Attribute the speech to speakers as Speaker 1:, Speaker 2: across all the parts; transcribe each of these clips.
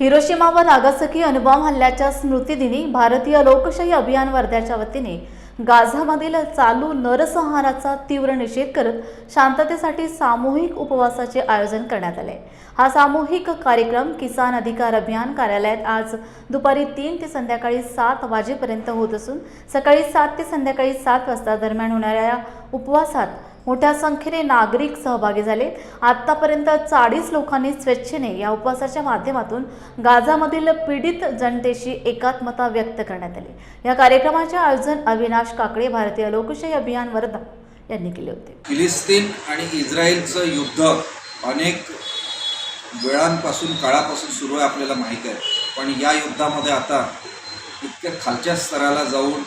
Speaker 1: Hiroshima व नागासकी अणुबॉम्ब हल्ल्याच्या स्मृतिदिनी भारतीय लोकशाही अभियान वर्ध्याच्या वतीने गाझामधील चालू नरसंहाराचा तीव्र निषेध करत शांततेसाठी सामूहिक उपवासाचे आयोजन करण्यात आले. हा सामूहिक कार्यक्रम किसान अधिकार अभियान कार्यालयात आज दुपारी तीन ते संध्याकाळी सात वाजेपर्यंत होत असून सकाळी सात ते संध्याकाळी सात वाजता दरम्यान होणाऱ्या उपवासात मोठ्या संख्येने नागरिक सहभागी झाले आतापर्यंत चाळीस लोकांनी स्वेच्छेने या उपवासाच्या माध्यमातून गाझामधील पीडित जनतेशी एकात्मता व्यक्त करण्यात आली. या कार्यक्रमाचे आयोजन अविनाश काकडे भारतीय लोकशाही अभियान वर्धा यांनी केले होते.
Speaker 2: फिलिस्तीन आणि इस्रायलचं युद्ध अनेक वेळांपासून काळापासून सुरू आहे आपल्याला माहीत आहे. पण या युद्धामध्ये आता इतक्या खालच्या स्तराला जाऊन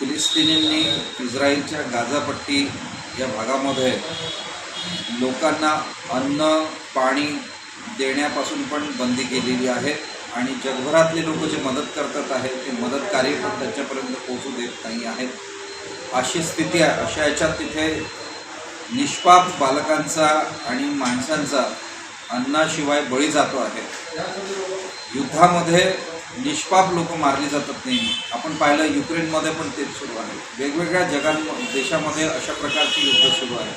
Speaker 2: फिलिस्तिनींनी इस्रायलच्या गाझापट्टी या भागामध्ये लोकांना अन्न पाणी देण्यापासून पण बंदी केलेली आहे आणि जगभरातले लोक जे मदत करतात आहेत ते मदत कार्य पण त्यांच्यापर्यंत पोहोचू देत नाही आहेत. अशी स्थिती आहे. अशा याच्यात तिथे निष्पाप बालकांचा आणि माणसांचा अन्नाशिवाय बळी जातो आहे. युद्धामध्ये निष्पाप लोक मारली जातात नेहमी. आपण पाहिलं युक्रेनमध्ये पण तेच सुरू आहे. वेगवेगळ्या जगां देशामध्ये अशा प्रकारची युद्ध सुरू आहे.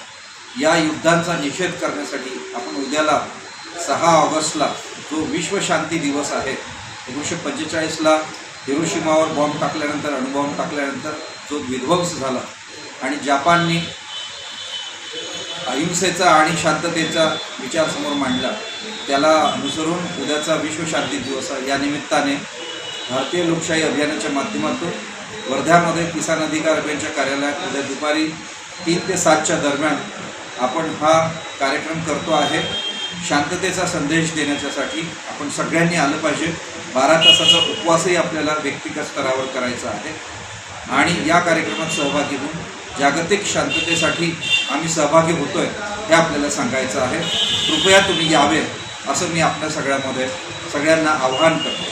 Speaker 2: या युद्धांचा निषेध करण्यासाठी आपण उद्याला सहा ऑगस्टला जो विश्वशांती दिवस आहे एकोणीसशे पंचेचाळीसला हिरोशिमावर बॉम्ब टाकल्यानंतर अणुबॉम्ब टाकल्यानंतर जो विध्वंस झाला आणि जपाननी अहिंसेचा आणि शांततेचा विचार समोर मांडला. त्याला अनुसरून उद्याचा विश्वशांती दिवस या निमित्ताने भारतीय लोकशाही अभियानाच्या माध्यमातून वर्ध्यामध्ये किसान अधिकार अभियानच्या कार्यालयात उद्या दुपारी तीन ते सातच्या दरम्यान आपण हा कार्यक्रम करतो आहे. शांततेचा संदेश देण्याच्यासाठी आपण सगळ्यांनी आलं पाहिजे. बारा तासाचा उपवासही आपल्याला व्यक्तिगत स्तरावर करायचा आहे. आणि या कार्यक्रमात सहभागी होऊन जागतिक शांततेसाठी आम्ही सहभागी होतोय हे आपल्याला सांगायचं आहे. कृपया तुम्ही यावे असं मी आपल्या सगळ्यामध्ये सगळ्यांना आवाहन करतो.